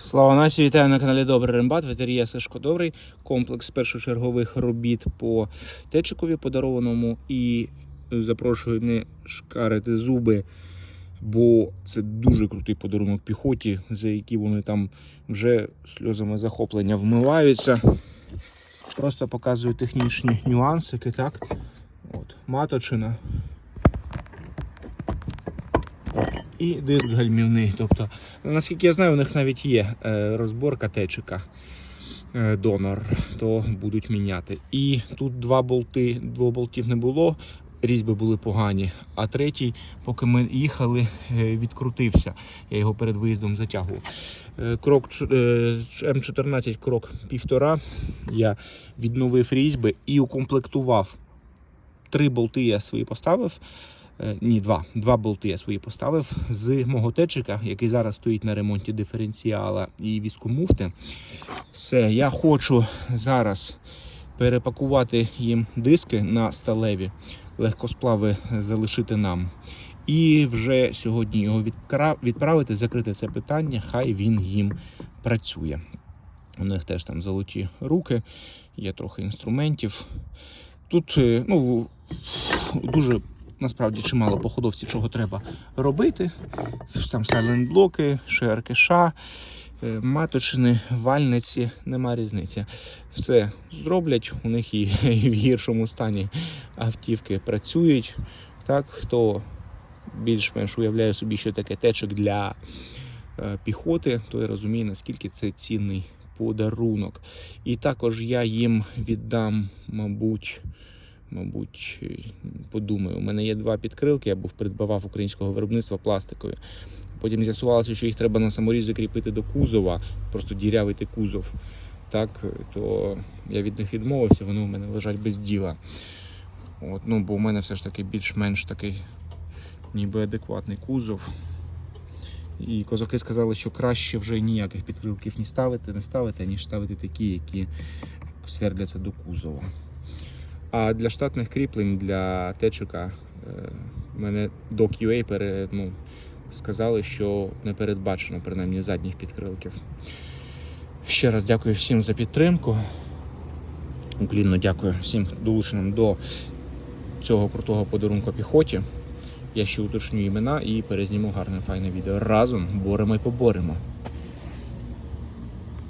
Слава Насі, вітаю на каналі Добрий Рембат. Ветерія Сашко Добрий. Комплекс першочергових робіт по течикові подарованому. І запрошую не шкарити зуби, бо це дуже крутий подарунок піхоті, за які вони там вже сльозами захоплення вмиваються. Просто показую технічні нюансики, так? От, маточина. І диск гальмівний. Тобто, наскільки я знаю, у них навіть є е, розборка течика е, донор, то будуть міняти. І тут два болти, двох болтів не було, різьби були погані. А третій, поки ми їхали, е, відкрутився. Я його перед виїздом затягував. Крок е, М14, крок півтора. Я відновив різьби і укомплектував. Три болти я свої поставив. Е, Ні, два. Два болти я свої поставив з мого течика, який зараз стоїть на ремонті диференціала і віскомуфти. Все, я хочу зараз перепакувати їм диски на сталеві, легкосплави залишити нам. І вже сьогодні його відправити, закрити це питання, хай він їм працює. У них теж там золоті руки, є трохи інструментів. Тут е, ну, дуже насправді чимало походовці, чого треба робити. Там сайлент-блоки, ШРКШ, е, маточини, вальниці, нема різниці. Все зроблять, у них і, в гіршому стані автівки працюють. Так, хто більш-менш уявляє собі, що таке течик для е, піхоти, той розуміє, наскільки це цінний подарунок. І також я їм віддам, мабуть, мабуть, подумаю. У мене є два підкрилки, я був придбавав українського виробництва пластикові. Потім з'ясувалося, що їх треба на саморіз закріпити до кузова, просто дірявити кузов. Так, то я від них відмовився, вони у мене лежать без діла. От, ну, бо у мене все ж таки більш-менш такий ніби адекватний кузов. І козаки сказали, що краще вже ніяких підкрилків не ставити, не ставити, ніж ставити такі, які свердляться до кузова. А для штатних кріплень для течика е, мене до QA пере, ну, сказали, що не передбачено принаймні задніх підкрилків. Ще раз дякую всім за підтримку. Уклінно дякую всім долученим до цього крутого подарунку піхоті. Я ще уточню імена і перезніму гарне файне відео. Разом боремо і поборемо.